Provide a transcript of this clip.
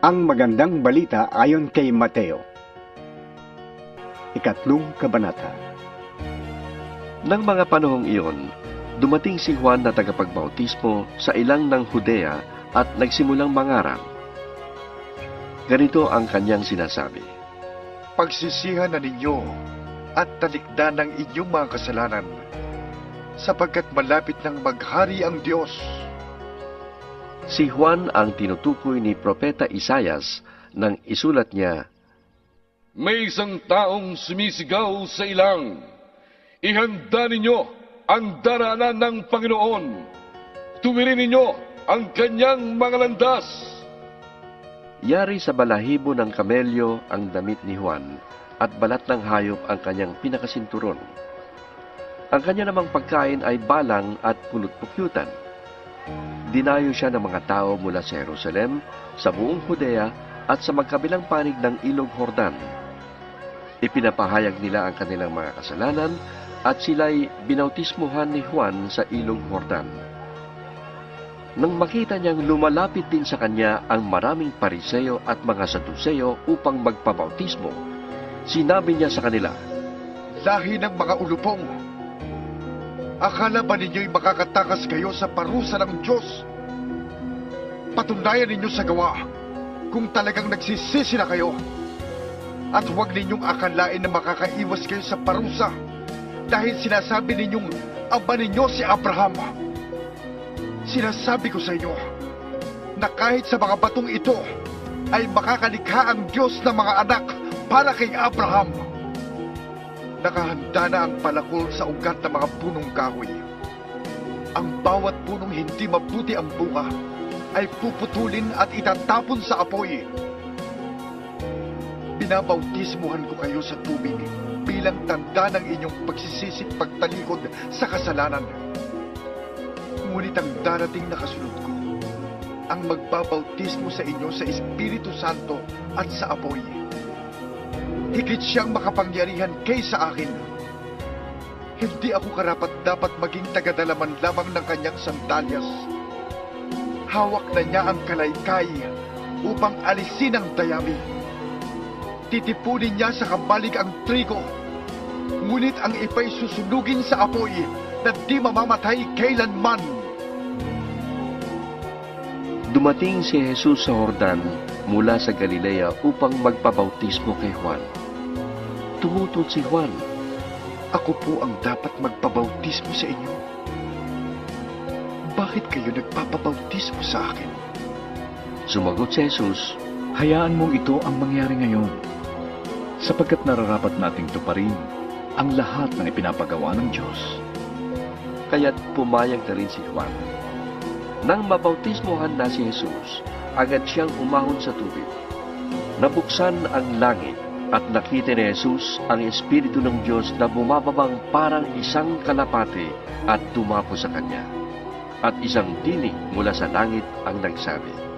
Ang magandang balita ayon kay Mateo. Ikatlong kabanata. Nang mga panahong iyon, dumating si Juan na tagapagbautismo sa ilang ng Judea at nagsimulang mangarang. Ganito ang kanyang sinasabi. pagsisihan na ninyo at talikdan ng inyong mga kasalanan sapagkat malapit nang maghari ang Diyos. Si Juan ang tinutukoy ni Propeta Isayas nang isulat niya, May isang taong sumisigaw sa ilang. Ihanda ninyo ang daraanan ng Panginoon. Tuwirin ninyo ang kanyang mga landas. Yari sa balahibo ng kamelyo ang damit ni Juan at balat ng hayop ang kanyang pinakasinturon. Ang kanya namang pagkain ay balang at pulot-pukyutan. Dinayo siya ng mga tao mula sa Jerusalem, sa buong Judea at sa magkabilang panig ng Ilog Hordan. Ipinapahayag nila ang kanilang mga kasalanan at sila'y binautismuhan ni Juan sa Ilog Hordan. Nang makita niyang lumalapit din sa kanya ang maraming pariseo at mga saduseo upang magpabautismo, sinabi niya sa kanila, Lahi ng mga ulupong. Akala ba ninyo'y makakatakas kayo sa parusa ng Diyos? Patunayan ninyo sa gawa kung talagang nagsisisi na kayo. At huwag ninyong akalain na makakaiwas kayo sa parusa dahil sinasabi ninyong aba ninyo si Abraham. Sinasabi ko sa inyo na kahit sa mga batong ito ay makakalikha ang Diyos ng mga anak para kay Abraham. Nakahanda na ang palakol sa ugat ng mga punong kahoy. Ang bawat punong hindi mabuti ang bunga ay puputulin at itatapon sa apoy. Binabautismuhan ko kayo sa tubig bilang tanda ng inyong pagsisisik pagtalikod sa kasalanan. Ngunit ang darating na kasunod ko, ang magbabautismo sa inyo sa Espiritu Santo at sa apoy. Higit siyang makapangyarihan kaysa akin. Hindi ako karapat dapat maging tagadalaman lamang ng kanyang sandalyas. Hawak na niya ang kalaykay upang alisin ang dayami. Titipunin niya sa kabalig ang trigo. Ngunit ang ipay susunugin sa apoy na di mamamatay kailanman. Dumating si Jesus sa Hordan mula sa Galilea upang magpabautismo kay Juan. Tumutot si Juan, Ako po ang dapat magpabautismo sa inyo. Bakit kayo nagpapabautismo sa akin? sumagot si Jesus, Hayaan mong ito ang mangyari ngayon, sapagkat nararapat nating tuparin ang lahat ng ipinapagawa ng Diyos. kaya't pumayag na rin si Juan. Nang mabautismohan na si Jesus, agad siyang umahon sa tubig. Nabuksan ang langit at nakita ni Jesus ang Espiritu ng Diyos na bumababang parang isang kalapate at tumapo sa kanya. At isang tinig mula sa langit ang nagsabi,